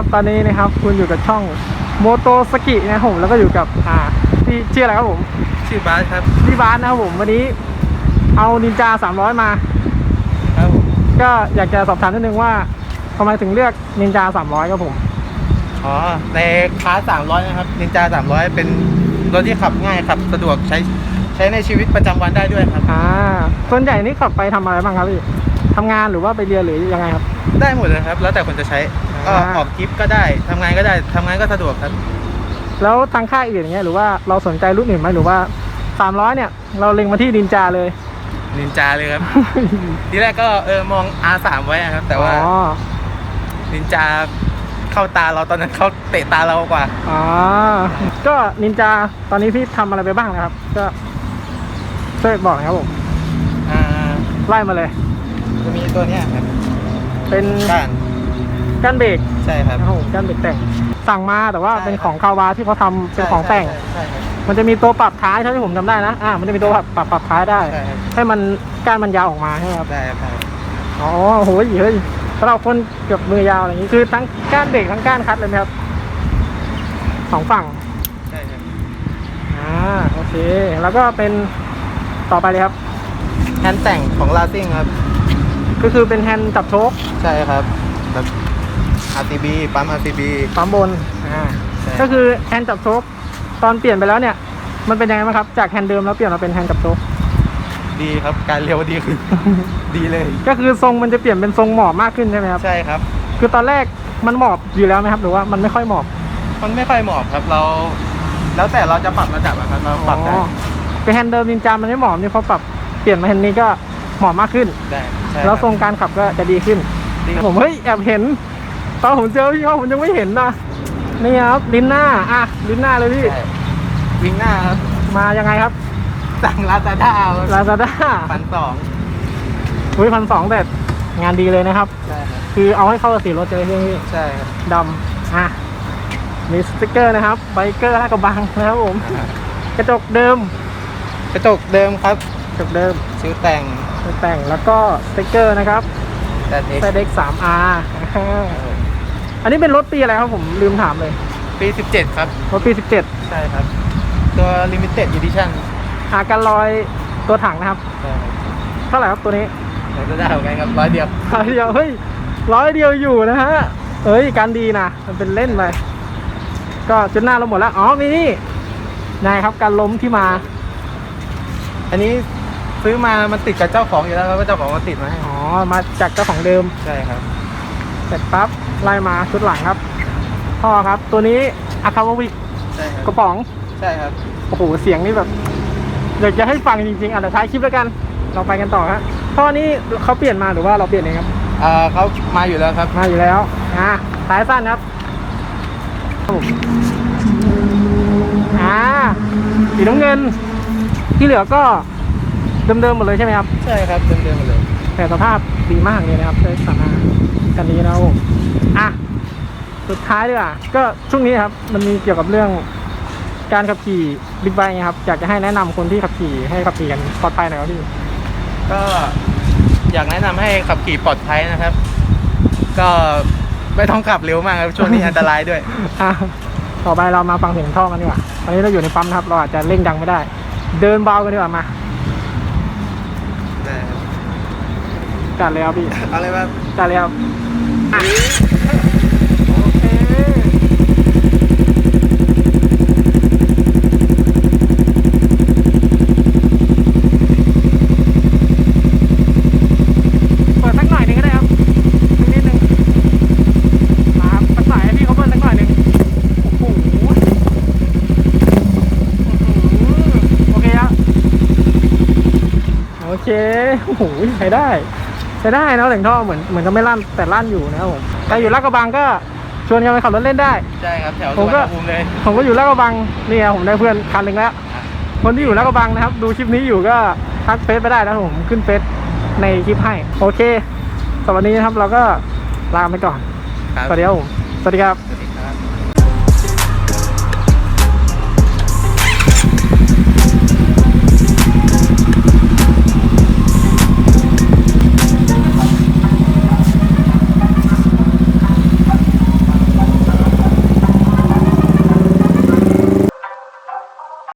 ครับ ตอนนี้นะครับ คุณอยู่กับช่องโมโตสกินะครับผมแล้วก็อยู่กับอ่าพี่ชื่ออะไรครับผมชื่อบาสครับพี่บาสนะครับผมวันนี้ เอานินจา300มา ครับผมก็อยากจะสอบถามนิดนึงว่าทำไมถึงเลือกนินจา300ครับผม อ๋อในคลาส300นะครับนินจา300เป็นรถที่ขับง่ายขับสะดวกใช้ใช้ในชีวิตประจำวันได้ด้วยครับ อ่าส่วนใหญ่นี่ขับไปทำอะไรบ้างครับพี่ทำงานหรือว่าไปเรียนหรือยังไงครับ ได้หมดเลยครับ แล้วแต่คนจะใช้ ก็อ่าออกทริปก็ได้ทำงานก็ได้ทำงานก็สะดวกครับ แล้วทางค่ายอื่นอย่างเงี้ยหรือว่าเราสนใจรุ่นอื่นไหมหรือว่า300เนี่ย เราเล็งมาที่นินจาเลย นินจาเลยครับ ทีแรกก็เออมอง R3 ไว้อะครับ แต่ว่าอ๋อนินจาเข้าตาเราตอนนั้นเขาเตะตาเรากว่า อ๋อก็นินจาตอนนี้พี่ทำอะไรไปบ้างนะครับ ก็ช่วยบอกหน่อยครับผมอ่าไล่มาเลย จะมีตัวเนี้ยครับเป็น ก้าน ก้านเบรกใช่ครับนะครับผมก้านเบรกแต่งสั่งมาแต่ว่าใช่เป็นของคาวาที่เขาทำเป็นของแต่งใช่ใช่ครับ มันจะมีตัวปรับท้ายเท่าที่ผมจำได้นะอ่ามันจะมีตัวปรับปรับปรับท้ายได้ ใช่ครับ ให้มันก้านมันยาวออกมาใช่ไหมครับได้ครับได้ครับอ๋อโหเฮ้ยสำหรับคนเกือบมือยาวอะไรอย่างนี้คือทั้งก้านเบรกทั้งก้านคัดเลยไหมครับสองฝั่งใช่ครับอ่าโอเค แล้วก็เป็นต่อไปเลยครับ แฮนด์แต่งของลาซิ่งครับ ก็คือเป็นแฮนด์จับโชคใช่ครับแบบ RCB ปั๊ม RCB ปั๊มบนอ่าใช่ก็คือแฮนด์จับโชคตอนเปลี่ยนไปแล้วเนี่ย มันเป็นยังไงบ้างครับ จากแฮนด์เดิมแล้วเปลี่ยนมาเป็นแฮนด์จับโชคดีครับการเลี้ยวดีขึ้นดีเลย ก็คือทรงมันจะเปลี่ยนเป็นทรงหมอบมากขึ้นใช่ไหมครับใช่ครับ คือตอนแรกมันหมอบอยู่แล้วไหมครับ หรือว่ามันไม่ค่อยหมอบ มันไม่ค่อยเหมาะครับเรา แล้วแต่เราจะปรับระดับอะครับเราปรับได้อ๋อคือแฮนด์เดิมนินจามันไม่หมอบนี่พอปรับเปลี่ยนมาแฮนด์นี้ก็หมอบมากขึ้นได้ใช่แล้วทรงคบการขับก็จะดีขึ้นดีครับผมเฮ้ยแอบเห็น ตอนผมเจอพี่เขาผมยังไม่เห็นนะนี่ครับลิ้นหน้าอะลิ้นหน้าเลยพี่ใช่วิ่งหน้าครับมายังไงครับสั่งลาซาด้าลาซาด้าพันสองอุ้ยพันสองแต่งานดีเลยนะครับ ใช่ครับคือเอาให้เข้ากับสีรถเลยพี่ใช่ครับดำอะมีสติกเกอร์นะครับไบเกอร์ลาดกระบังนะครับผม กระจกเดิม กระจกเดิมครับกระจกเดิมซิลแต่งแต่งแล้วก็สติกเกอร์นะครับแต่เอ็กแซเด็กสามอาร์ อันนี้เป็นรถปีอะไรครับผมลืมถามเลยปี 17 ครับ รถปีสิบเจ็ดใช่ครับ ตัว limited edition อาการลอยตัวถังนะครับ ใช่ครับเท่าไหร่ครับตัวนี้ลาซาด้าเหมือนกันครับร้อยเดียวร้อยเดียวเฮ้ยร้อยเดียวอยู่นะฮะเอ้ยการดีนะมันเป็นเล่นไปก็จนหน้าเราหมดแล้วอ๋อมีนี่นายครับการล้มที่มาอันนี้ซื้อมามันติดกับเจ้าของอยู่แล้วครับว่าเจ้าของมาติดมาให้อ๋อมาจากเจ้าของเดิม ใช่ครับ เสร็จปั๊บ ไล่มาชุดหลังครับท่อครับ ตัวนี้อาคาววิใช่ครับกระป๋องใช่ครับโอ้โหเสียงนี่แบบอยากจะให้ฟังจริงๆอะเดี๋ยวท้ายคลิปแล้วกัน เราไปกันต่อฮะท่อนี้เขาเปลี่ยนมาหรือว่าเราเปลี่ยนเองครับอ่าเขามาอยู่แล้วครับมาอยู่แล้วอะสายสั้นครับครับผมอ่าสีน้ำเงิน ที่เหลือก็เดิมๆหมดเลยใช่ไหมครับ ใช่ครับเดิมๆหมดเลยแต่สภาพดีมากเลยนะครับด้วยสามากันนี้นะครับผม อะสุดท้ายดีกว่าก็ช่วงนี้ครับ มันมีเกี่ยวกับเรื่องการขับขี่บิ๊กไบค์ไงครับอยากจะให้แนะนำคนที่ขับขี่ให้ขับขี่กันปลอดภัยหน่อยครับพี่ก็อยากแนะนำให้ขับขี่ปลอดภัยนะครับ ก็ไม่ต้องขับเร็วมากครับช่วงนี้อันตรายด้วยอะต่อไปเรามาฟังเสียงท่อกันดีกว่าตอนนี้เราอยู่ในปั๊มนะครับ เราอาจจะเร่งดังไม่ได้ เดินเบากันดีกว่ามาจัดเลยครับพี่เอาเลยว่าจัดเลยครับอะโอเคเปิดสักหน่อยหนึงก็ได้ครับสักนิดนึงมาครับสักสายให้พี่เขาเปิดสักหน่อยหนึงโอ้โหอื้อหือโอเคครับ โอเคโอ้โหใช้ได้ใช้ได้นะเสียงท่อเหมือนเหมือนจะไม่ลั่นแต่ลั่นอยู่นะครับผมใครอยู่ลาดกระบังก็ชวนกันไปขับรถเล่นได้ ใช่ครับแถวผมก็สุวรรณภูมิเลยผมก็อยู่ลาดกระบังนี่ไงผมได้เพื่อนคันหนึ่งแล้ว คนที่อยู่ลาดกระบังนะครับ ดูคลิปนี้อยู่ก็ทักเฟซไปได้นะครับผมขึ้นเฟซในคลิปให้โอเคสำหรับวันนี้นะครับเราก็ลาไปก่อนครับสวัสดีครับผมสวัสดีครับสวัสดี